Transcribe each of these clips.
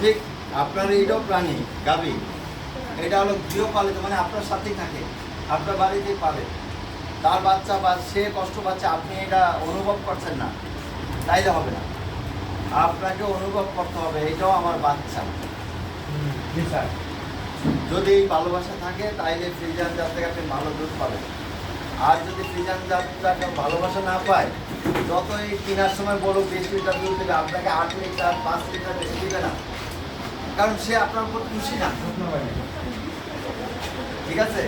ঠিক আপনার এইটাও প্রাণী গাবি এটা হলো গৃহপালিত মানে আপনার সাথেই থাকে আপনার বাড়িতেই পালে তার বাচ্চা বা সে কষ্ট পাচ্ছে আপনি এটা অনুভব করছেন না তাইলে হবে না। আপনাকে অনুভব করতে হবে এটাও আমার বাচ্চা। যদি ভালোবাসা থাকে তাইলে ফ্রিজান যার থেকে আপনি ভালো দুধ পাবেন। আর যদি ফ্রিজান জাতটাকে ভালোবাসা না পায়, যতই কেনার সময় বলুক বিশ লিটার দুধ দেবে আপনাকে আট লিটার, পাঁচ লিটার বেশি দিবে না। কারণ সে আপনার উপর খুশি না। ঠিক আছে?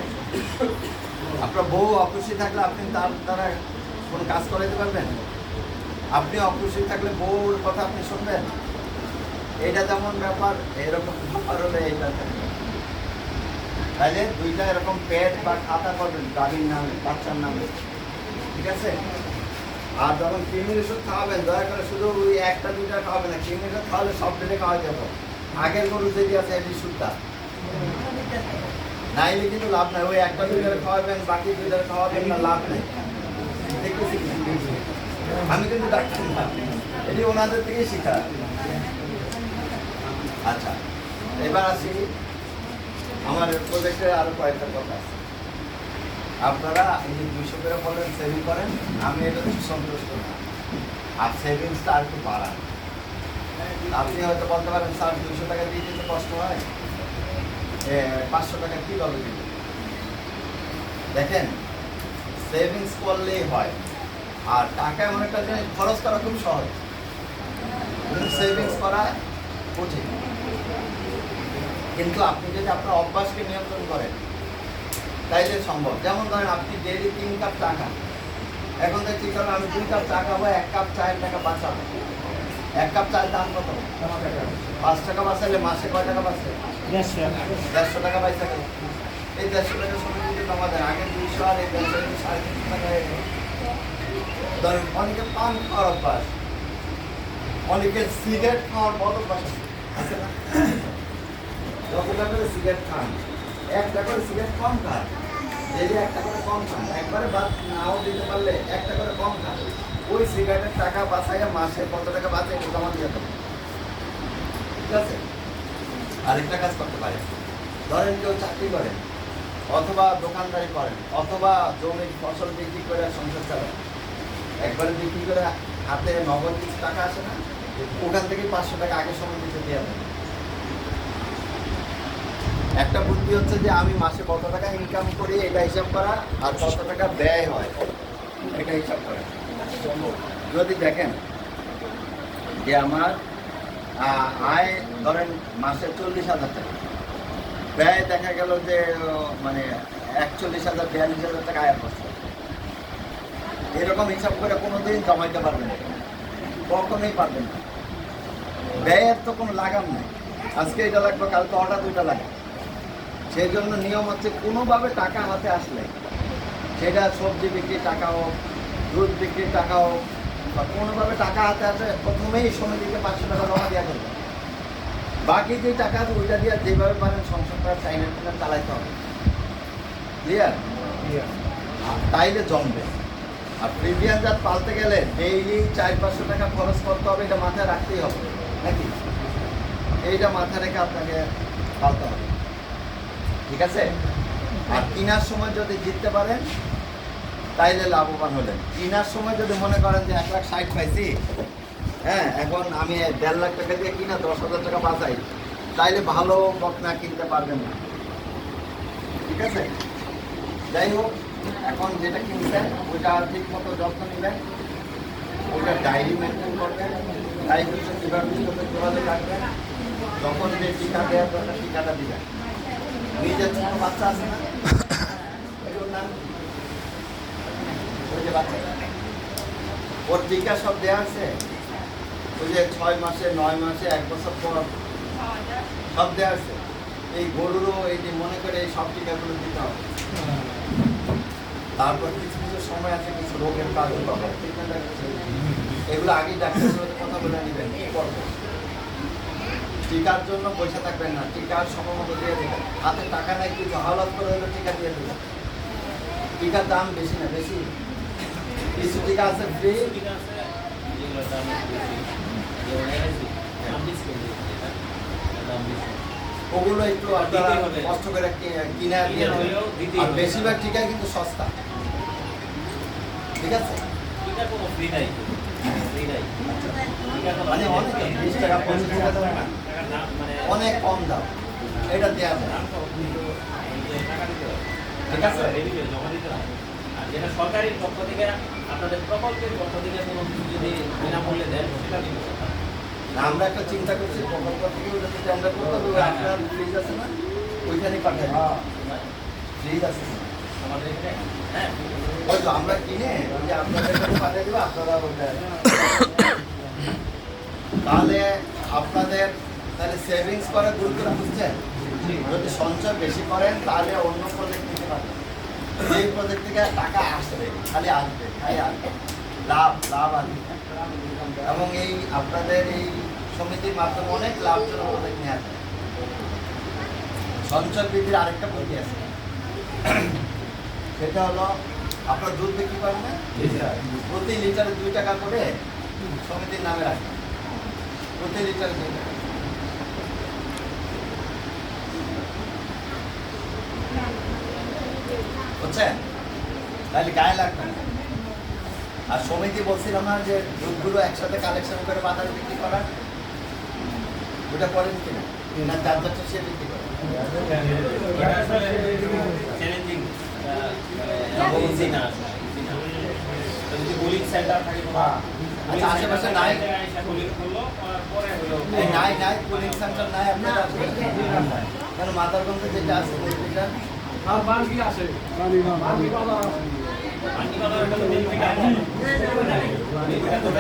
আপনার বউ অখুশি থাকলে আপনি তার দ্বারা কোনো কাজ করাইতে পারবেন? আপনি অখুশি থাকলে বউর কথা আপনি শুনবেন? এটা যেমন ব্যাপার, এরকম ব্যাপার হলে এইটা তাইলে দুইটা এরকম পেট বা খাতা করবেন গাড়ির নামে, বাচ্চার নামে। ঠিক আছে? আর যখন কৃমির ওষুধ খাওয়াবেন, দয়া করে শুধু ওই একটা, দুইটা খাওয়াবেন না কৃমির ওষুধ খাওয়ালে সব ডেটে খাওয়া যাবে। আগের গরু যেটি আছে এটি সুদ্ধা নাইলে কিন্তু লাভ নাই, ওই একটা, দুইটা খাওয়াবেন, বাকি দুইটা খাওয়াবেন না লাভ নেই? আমি কিন্তু ডাক্তার না, এটি ওনাদের থেকেই শিখা। আচ্ছা এবার আসি আমার প্রজেক্টের আরও কয়েকটা কথা আছে। আপনারা এই যে দুইশো করে বলেন সেভিং করেন, আমি এটাতে সন্তুষ্ট না। আর সেভিংসটা আর একটু বাড়ান। আপনি হয়তো বলতে পারেন, স্যার, দুইশো টাকা দিয়ে দিতে কষ্ট হয়? পাঁচশো টাকা কীভাবে দিবে? দেখেন সেভিংস করলেই হয়। আর টাকা এমন একটা জিনিস খরচ করা খুব সহজ। সেভিংস করা কঠিন। কিন্তু আপনি যদি আপনার অভ্যাসকে নিয়ন্ত্রণ করেন তাইলে সম্ভব। যেমন ধরেন আপনি ডেলি তিন কাপ চা খান। এখন দেখছি কারণ আমি দুই কাপ চা খাব এক কাপ চায়ের টাকা বাঁচাবো। এক কাপ চায়ের দাম কত? পাঁচ টাকা বাঁচালে মাসে কয় টাকা বাঁচে? দেড়শো। টাকা পয়সা গেল এই দেড়শো টাকা সময় যদি জমা দেন আগে দুইশো আর এই দেড়শো টাকা সাড়ে তিনশো টাকা হয়ে গেল। ধরেন অনেকে পান খাওয়ার অভ্যাস অনেকে সিগারেট খাওয়ার বড় অভ্যাস। আছে। না যতটা করে সিগারেট খান। একটা করে সিগারেট কম খান। ডেলি একটা করে কম খান। একবারে বাদ নাও দিতে পারলে একটা করে কম খান। ওই সিগারেটের টাকা বাঁচাইয়া মাসে কত টাকা বাঁচে একটু জমা দিয়ে দেবেন ঠিক আছে? আরেকটা কাজ করতে পারেন। ধরেন কেউ চাকরি করেন অথবা দোকানদারি করেন, অথবা জমির ফসল বিক্রি করে সংসার চালান একবারে বিক্রি করে হাতে নগদ কিছু টাকা আসে না? ওখান থেকে পাঁচশো টাকা আগের সময় কিছু দেওয়া দেন। একটা বুদ্ধি হচ্ছে যে আমি মাসে কত টাকা ইনকাম করি, এটা হিসাব করা, আর কত টাকা ব্যয় হয়, এটা হিসাব করা। যদি দেখেন যে আমার আয় ধরেন মাসে চল্লিশ হাজার টাকা, ব্যয় দেখা গেল যে মানে একচল্লিশ হাজার, বিয়াল্লিশ হাজার টাকা আয় করছে এরকম হিসাব করে কোনোদিন জমাইতে পারবেন না, কখনোই পারবেন না। ব্যয়ের তো কোনো লাগাম নেই। আজকে এটা লাগবে, কালকে হঠাৎ ওইটা লাগে সেই জন্য নিয়ম হচ্ছে কোনোভাবে টাকা হাতে আসলে। সেটা সবজি বিক্রির টাকা হোক দুধ বিক্রির টাকা হোক বা কোনোভাবে টাকা হাতে আসে প্রথমেই সমিতিকে পাঁচশো টাকা জমা দেওয়া করবে। বাকি যে টাকা আছে ওইটা দিয়ে যেভাবে পারেন সংসারটা চাইনা টাকা চালাইতে হবে। ক্লিয়ার তাইলে জমবে। আর প্রিভিয়াস জাত পালতে গেলে ডেইলি চার পাঁচশো টাকা খরচ করতে হবে এটা মাথায় রাখতেই হবে। নাকি? এইটা মাথায় রেখে আপনাকে পালতে হবে। ঠিক আছে? আর কেনার সময় যদি জিততে পারেন, তাইলে লাভবান হলেন। কেনার সময় যদি মনে করেন যে এক লাখ ষাট পাইছি হ্যাঁ এখন আমি দেড় লাখ টাকা দিয়ে কিনা দশ হাজার টাকা বাঁচাই, তাইলে ভালো বকনা কিনতে পারবেন না। ঠিক আছে? যাই হোক, এখন যেটা কিনছেন, ওইটা ঠিক মতো যত্ন নেবেন। ওইটা ডায়েরি মেনটেন করবেন। ডায়েরি সাথে যোগাযোগ রাখবেন। যখন যে টিকা দেওয়ার দরকার টিকাটা দিবেন। নিজের ছোট বাচ্চা আছে না ওর টিকা সব দেওয়া আছে ওই যে ছয় মাসে নয় মাসে এক বছর পর সব দেওয়া আছে এই গরুরও এই যে মনে করে এই সব টিকাগুলো দিতে হবে তারপর কিছু কিছু সময় আছে কিছু রোগের treatment এগুলো আগেই ডাক্তারের কথা বলে নেবেন কি করব টিকার জন্য পয়সা থাকবেন না, টিকার সময় দিয়ে দেবেন হাতে টাকা নাই, কিছু হাওলাত করে হলে টিকা দিয়ে দেবেন টিকার দাম বেশি না, বেশি। কিছু টিকা আছে ফ্রি ওগুলো একটু আপনারা কষ্ট করে কিনে আর বেশিরভাগ টিকাই কিন্তু সস্তা। ঠিক আছে? এটা কোনো ফ্রি নাই। টিকা মানে অনেক বিশ টাকা পঁচিশ টাকা দাম। না টাকার দাম অনেক কম দাম। এটা দেওয়া যায়। ঠিক আছে। যেটা সরকারি পক্ষ থেকে আপনাদের প্রকল্পের পক্ষ থেকে কোনো কিছু যদি বিনামূল্যে দেন সেটা দিব আমরা একটা চিন্তা করছি প্রকল্প থেকে ওটা টেন্ডার করতে হবে আপনার ফ্রিজ আছে না? ওইখানে পাঠাই ফ্রিজ আছে। না? আমরা কিনে আপনাদের তাহলে আপনাদের তাহলে সেভিংস করার গুরুত্ব বুঝছেন? যদি সঞ্চয় বেশি করেন, তাহলে অন্য প্রজেক্ট নিতে পারবেন। এই প্রজেক্ট থেকে টাকা আসবে, খালি আসবে খালি আসবে। লাভ লাভ আসবে। এবং এই আপনাদের এই সমিতির মাধ্যমে অনেক লাভজনক প্রজেক্ট নেওয়া যায়। সঞ্চয় বৃদ্ধির আরেকটা বই আছে। সেটা হলো আপনার দুধ বিক্রি করেন না? প্রতি লিটারে দুই টাকা করে সমিতির নামে রাখেন। প্রতি লিটারে দুই টাকা। বুঝছেন? তাহলে গায়ে লাগবে না। আর সমিতি বলছিলাম না যে দুধগুলো একসাথে কালেকশন করে বাজারে বিক্রি করা ওটা করেন কিনা? না চার চারটে সে বিক্রি করে। ইজি না যদি বোলিং সেন্টার থাকে আচ্ছা, আশেপাশে নাই? বোলিং করল পরে হলো। নাই নাই পুলিং সেন্টার নাই আপনার কেন মাদারগঞ্জে যেটা আছে ওইটা আর আছে।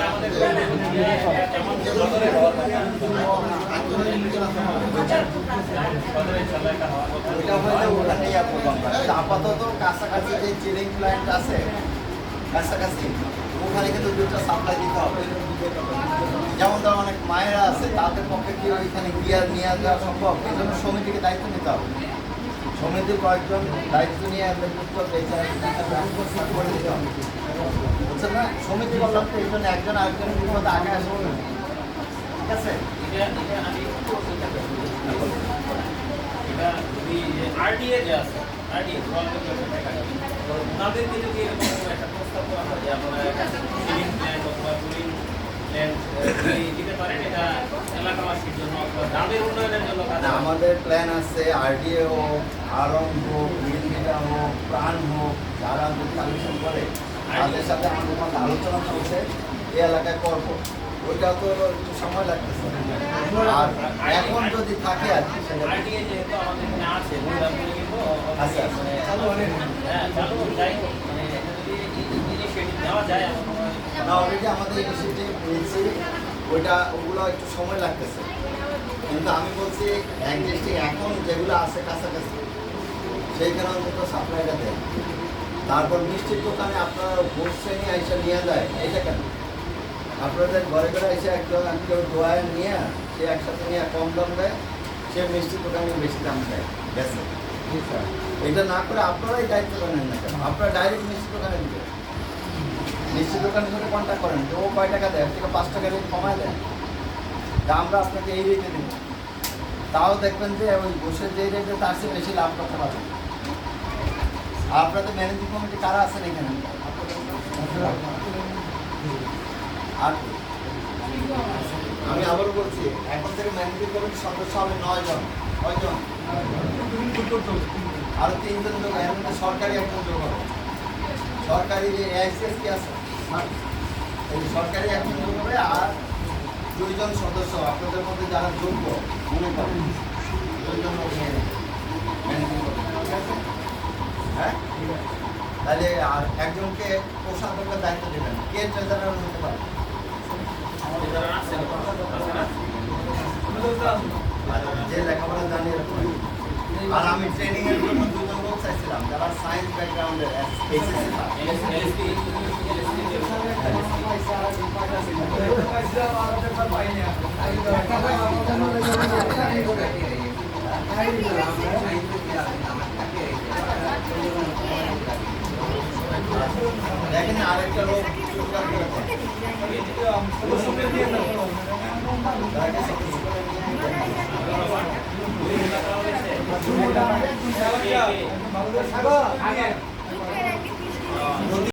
আমাদের যেমন সদরে হওয়ার কথা। সদরে ইনশাআল্লাহ একটা হওয়ার কথা। আপাতত কাছাকাছি যে চিলিং প্ল্যান্ট আছে, কাছাকাছি, ওখানে কিন্তু দুটো সাপ্লাই দিতে হবে। যেমন ধর অনেক মায়েরা আছে, তাদের পক্ষে কি ওইখানে গিয়ে নিয়ে যাওয়া সম্ভব? এই জন্য সমিতিকে দায়িত্ব নিতে হবে। সমিতির কয়েকজন দায়িত্ব নিয়ে করে দিতে হবে। বুঝছেন না? সমিতি বললাম তো, এই জন্য একজন আরেকজনের বিপদে আগে আসবে ঠিক আছে? এটা যদি যে আছে আরডিএ গভর্নমেন্ট তো ওনাদেরকে যদি এরকম একটা প্রস্তাব করা প্ল্যান অথবা কুলিং প্ল্যান দিতে পারেন এটা এলাকাবাসীর জন্য অথবা গ্রামের উন্নয়নের জন্য। আমাদের প্ল্যান আছে আরডিএ হোক আরম হোক মিলমিটা হোক, প্রাণ হোক, যারা কালেকশন করে তাদের সাথে আমাদের মধ্যে আলোচনা চলছে এই এলাকায় করব। ওইটা তো একটু সময় লাগতেছে। আর এখন যদি থাকে আর কি কিন্তু আচ্ছা। মানে হ্যাঁ মানে না অলরেডি আমাদের ইনিশিয়েটিভ নিয়েছি। ওইটা ওগুলো একটু সময় লাগতেছে। কিন্তু আমি বলছি একজিস্টিং এখন যেগুলো আছে কাছাকাছি সেইখানে অন্তত সাপ্লাইটা দেয়। তারপর মিষ্টির দোকানে আপনারা ভোট শ্রেণি এসে নিয়ে যায় এটা কেন? আপনাদের ঘরে ঘরে এসে একজন কেউ দোয়ায় নিয়ে সে একসাথে নিয়ে কম দাম দেয় সে মিষ্টির দোকানে বেশি দাম দেয়। বেশি এটা না করে আপনারাই দায়িত্ব নেন না কেন? আপনারা ডাইরেক্ট মিষ্টি দোকানে দিবেন। মিষ্টি দোকানের সাথে কন্ট্যাক্ট করেন তো ও কয় টাকা দেয়? থেকে পাঁচ টাকা রেট কমায় দেয়। তা আমরা আপনাকে এই রেটে দিই তাও দেখবেন যে ওই বসে যে রেটে তার চেয়ে বেশি লাভ করতে পারবেন আপনাদের ম্যানেজিং কমিটি কারা আছেন এখানে আমি আবার বলছি, এখন থেকে ম্যানেজিং কমিটির সদস্য হবে নয় জন কয় জন আরও তিনজন লোক, এর মধ্যে সরকারি একজন যোগ হবে সরকারি যে এআইসিএস কি আছে, এই সরকারি একজন যোগ হবে আর দুইজন সদস্য, আপনাদের মধ্যে যারা যোগ্য, মনে করেন, দুইজন লোক নিয়ে নেবেন। ঠিক আছে? হ্যাঁ তাহলে আর একজনকে কোষাধ্যক্ষের দায়িত্ব দেবেন কে ট্রেজারার হতে পারে আমাদের যারা আছে আছে না আর যে লেখাপড়া জানি এরকম। আর আমি ট্রেনিং এর জন্য দুজন লোক চাইছিলাম যারা সায়েন্স ব্যাকগ্রাউন্ডের এসএসসি দেখেন আরেকটা লোক? সাগর